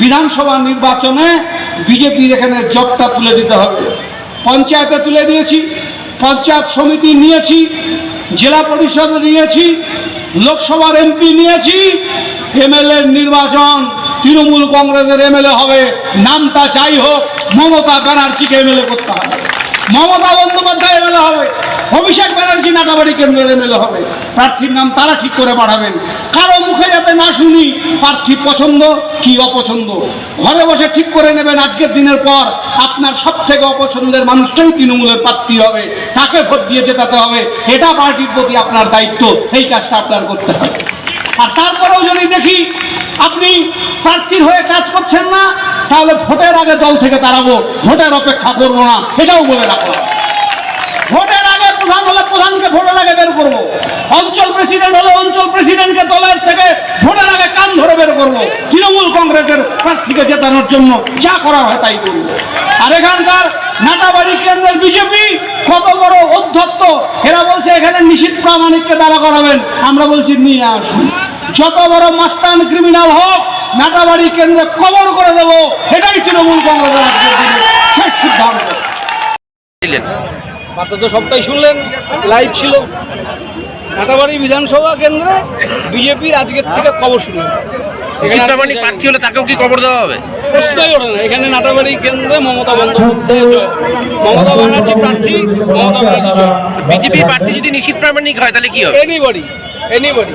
বিধানসভা নির্বাচনে বিজেপির এখানে জবটা তুলে দিতে হবে। পঞ্চায়েতে তুলে দিয়েছি, পঞ্চায়েত সমিতি নিয়েছি, জেলা পরিষদ নিয়েছি, লোকসভার এমপি নিয়েছি, এমএলএ নির্বাচন, তৃণমূল কংগ্রেসের এমএলএ হবে, নামটা যাই হোক, মমতা ব্যানার্জিকে এমএলএ করতে হবে। মমতা বন্দ্যোপাধ্যায় এমএলএ হবে, অভিষেক ব্যানার্জি নাটাবাড়ি কেন্দ্রের এমএলএ হবে, প্রার্থীর নাম তারা ঠিক করে পাঠাবেন কারও মুখে যাতে না শুনি, প্রার্থী পছন্দ কি অপছন্দ? ঘরে বসে ঠিক করে নেবেন আজকের দিনের পর, আপনার সব থেকে অপছন্দের মানুষটাই তৃণমূলের প্রার্থী হবে। তাকে ভোট দিয়ে জেতাতে হবে, এটা পার্টির প্রতি আপনার দায়িত্ব, এই কাজটা আপনার করতে হবে। আর তারপরেও যদি দেখি আপনি প্রার্থীর হয়ে কাজ করছেন না, তাহলে ভোটের আগে দল থেকে দাঁড়াবো ভোটের অপেক্ষা করব না, এটাও বলে রাখলাম ভোটের আগে প্রধান হলে প্রধানকে ভোটের আগে বের করব। অঞ্চল প্রেসিডেন্ট হলে অঞ্চল প্রেসিডেন্টকে দলের থেকে ভোটের আগে কান ধরে বের করব। তৃণমূল কংগ্রেসের প্রার্থীকে জেতানোর জন্য যা করা হয় তাই করব। আর এখানকার নাটাবাড়ি কেন্দ্রের বিজেপি কত বড় অধ্যত্ত এরা বলছে এখানে নিশীত প্রামাণিককে দাঁড়া করাবেন। আমরা বলছি নিয়ে আসুন। যত বড় মাস্তান ক্রিমিনাল হোক, নাটাবাড়ি কেন্দ্রে কবর করে দেবো, এটাই তৃণমূল কংগ্রেসের সিদ্ধান্ত। মাত্র তো সবটাই শুনলেন লাইভ ছিল। নাটাবাড়ি বিধানসভা কেন্দ্রে বিজেপির আজকের থেকে খবর শুনলেন প্রার্থী হলে তাকেও কি কবর দেওয়া হবে? প্রশ্নই ওঠে না। এখানে নাটাবাড়ি কেন্দ্রে মমতা বন্দ্যোপাধ্যায় মমতা ব্যানার্জি প্রার্থী মমতা ব্যানার্জি। বিজেপি প্রার্থী যদি নিশীত প্রামাণিক হয় তাহলে কি হবে? Anybody anybody